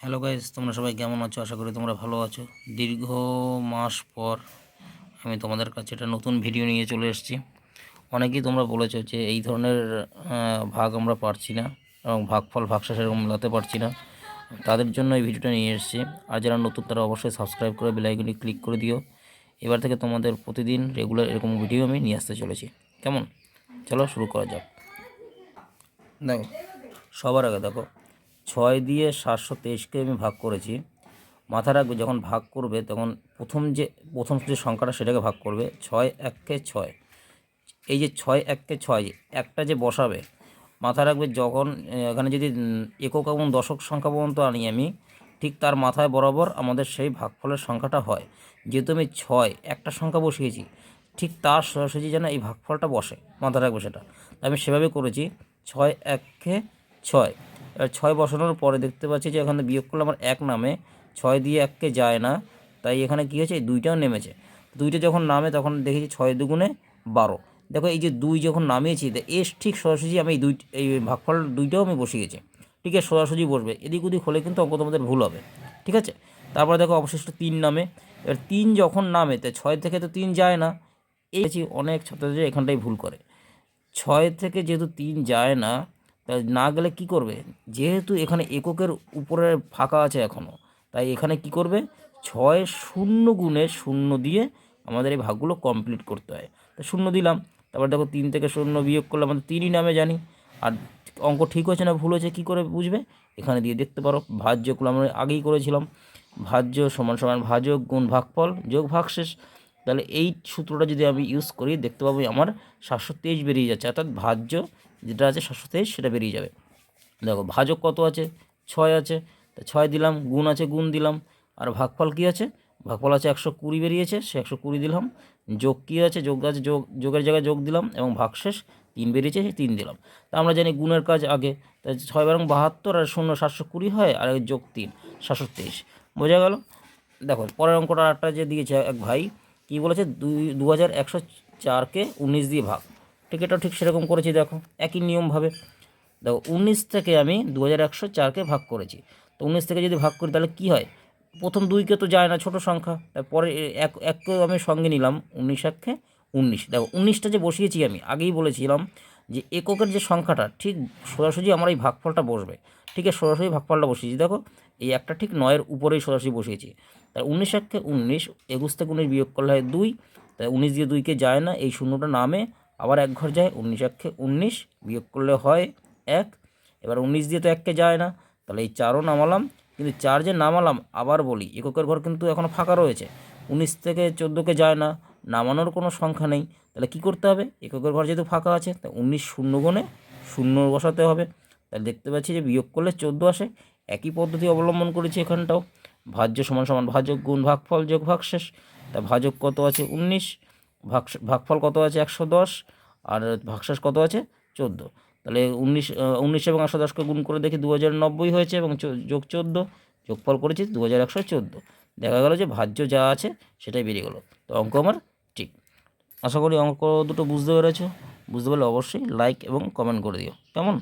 Hello guys তোমরা সবাই কেমন আছো? আশা করি তোমরা ভালো আছো। দীর্ঘ মাস পর আমি তোমাদের কাছে একটা নতুন ভিডিও নিয়ে চলে এসেছি। অনেকেই তোমরা বলেছ যে এই ধরনের ভাগ আমরা পারছি না এবং ভাগফল ভাগশা সেরকম মেলাতে পারছি না। তাদের জন্য এই ভিডিওটা নিয়ে এসেছি। আর যারা নতুন, তারা অবশ্যই সাবস্ক্রাইব করে বেলাইকনি ক্লিক করে দিও। এবার থেকে তোমাদের প্রতিদিন রেগুলার এরকম ভিডিও আমি নিয়ে আসতে চলেছি। কেমন? চলো শুরু করা যাক। দেখো, সবার আগে দেখো ছয় দিয়ে সাতশো তেইশকে আমি ভাগ করেছি। মাথা রাখবে যখন ভাগ করবে, তখন প্রথম যে প্রথম যে সংখ্যাটা সেটাকে ভাগ করবে, ছয় এককে ছয়। এই যে ছয় এককে ছয় একটা যে বসাবে মাথা রাখবে যখন, এখানে যদি একক এবং দশক সংখ্যা পর্যন্ত আনি আমি, ঠিক তার মাথায় বরাবর আমাদের সেই ভাগফলের সংখ্যাটা হয়। যেহেতু আমি ছয় একটা সংখ্যা বসিয়েছি, ঠিক তার সরাসরি যেন এই ভাগফলটা বসে মাথা রাখবে সেটা। আমি সেভাবে করেছি, ছয় এককে ছয়। ছয় বসানোর পরে দেখতে পাচ্ছি যে এখানে বিয়োগ করলে আমার এক নামে, ছয় দিয়ে এককে যায় না। তাই এখানে কী হয়েছে? দুইটাও নেমেছে। দুইটা যখন নামে, তখন দেখেছি ছয় দুগুণে বারো। দেখো, এই যে দুই যখন নামিয়েছি, তা এস ঠিক সোজাসুজি আমি এই দুই, এই ভাগফল দুইটাও আমি বসিয়েছি। ঠিক আছে সোজাসুজি বসবে। এদিক ওদিক হলে কিন্তু অঙ্ক তোমাদের ভুল হবে। ঠিক আছে? তারপরে দেখো, অবশিষ্ট তিন নামে। এবার তিন যখন নামে তাই ছয় থেকে তো তিন যায় না। এই অনেক ছাত্রছাত্রী এখানটাই ভুল করে। ছয় থেকে যেহেতু তিন যায় না না গেলে কি করবে? যেহেতু এখানে এককের উপরে ফাঁকা আছে এখনও তাই এখানে কি করবে? ছয় শূন্য গুণে শূন্য দিয়ে আমাদের এই ভাগগুলো কমপ্লিট করতে হয়। তা শূন্য দিলাম, তারপর দেখো তিন থেকে শূন্য বিয়োগ করলে আমাদের তিনই নামে জানি। আর অঙ্ক ঠিক হয়েছে না ভুল হয়েছে কী করে বুঝবে? এখানে দিয়ে দেখতে পারো, ভাজ্যগুলো আমরা আগেই করেছিলাম। ভাজ্য সমান সমান ভাজক গুণ ভাগফল যোগ ভাগশেষ তাহলে এই সূত্রটা যদি আমি ইউজ করি, দেখতে পাবো আমার সাতশো তেইশ বেরিয়ে যাচ্ছে। অর্থাৎ ভাজ্য যেটা আছে সাতশো তেইশ, সেটা বেরিয়ে যাবে। দেখো ভাজক কত আছে? ছয় আছে। তা ছয় দিলাম, গুণ আছে, গুণ দিলাম। আর ভাগফল কী আছে? ভাগফল আছে একশো কুড়ি বেরিয়েছে, সে একশো কুড়ি দিলাম। যোগ কী আছে? যোগ আছে, যোগ, যোগের জায়গায় যোগ দিলাম এবং ভাগশেষ তিন বেরিয়েছে, সেই তিন দিলাম। তা আমরা জানি গুণের কাজ আগে। তাই ছয় বারং বাহাত্তর আর শূন্য সাতশো কুড়ি হয়, আর যোগ তিন, সাতশো তেইশ। বোঝা গেল? দেখো, পরের অঙ্কটা একটা যে দিয়েছে এক ভাই কী বলেছে? দুই দু হাজার একশো চারকে উনিশ দিয়ে ভাগ। ঠিক এটাও ঠিক সেরকম করেছি, দেখো, একই নিয়মভাবে দেখো, উনিশ থেকে আমি দু হাজার একশো চারকে ভাগ করেছি। তো উনিশ থেকে যদি ভাগ করি, তাহলে কি হয়? প্রথম দুইকে তো যায় না, ছোট সংখ্যা। পরে এক, এককেও আমি সঙ্গে নিলাম, উনিশ একে উনিশ। দেখো, উনিশটা যে বসিয়েছি আমি, আগেই বলেছিলাম যে এককের যে সংখ্যাটা, ঠিক সোজাসুজি আমার এই ভাগফলটা বসবে, ঠিক আছে সরাসরি ভাগফলটা বসিয়েছি। দেখো, এই একটা ঠিক নয়ের উপরেই সরাসরি বসিয়েছি। তাই উনিশ একে উনিশ, একুশ থেকে উনিশ বিয়োগ করলে হয় দুই, তাই উনিশ দিয়ে দুইকে যায় না, এই শূন্যটা নামে আবার এক ঘর যায়, উনিশ একে উনিশ বিয়োগ করলে হয় এক, এবার উনিশ দিয়ে তো এককে যায় না, তাহলে এই চারও নামালাম, কিন্তু চার যে নামালাম, আবার বলি, এককের ঘর কিন্তু এখনও ফাঁকা রয়েছে, উনিশ থেকে চোদ্দোকে যায় না নামানোর কোনো সংখ্যা নেই। তাহলে কি করতে হবে? এককের ঘর যেহেতু ফাঁকা আছে তা উনিশ শূন্য গুণে শূন্য বসাতে হবে। তাহলে দেখতে পাচ্ছি যে বিয়োগ করলে চোদ্দ আসে। একই পদ্ধতি অবলম্বন করেছি এখানটাও। ভাজ্য সমান সমান ভাজক গুণ ভাগফল যোগ ভাগশেষ। তা ভাজক কত আছে? উনিশ। ভাগ ভাগফল কত আছে? একশো দশ। আর ভাগশেষ কত আছে? চোদ্দ। তাহলে উনিশ উনিশ এবং একশো দশকে গুণ করে দেখি দু হাজার নব্বই হয়েছে এবং যোগ চোদ্দ। যোগফল করেছি দু হাজার একশো চোদ্দ। দেখা গেল যে ভাজ্য যা আছে সেটাই বেরিয়ে গেলো। তো অঙ্ক আমার আশা করি অঙ্ক দুটো বুঝতে পেরেছ। বুঝতে পারলে অবশ্যই লাইক এবং কমেন্ট করে দিও। কেমন?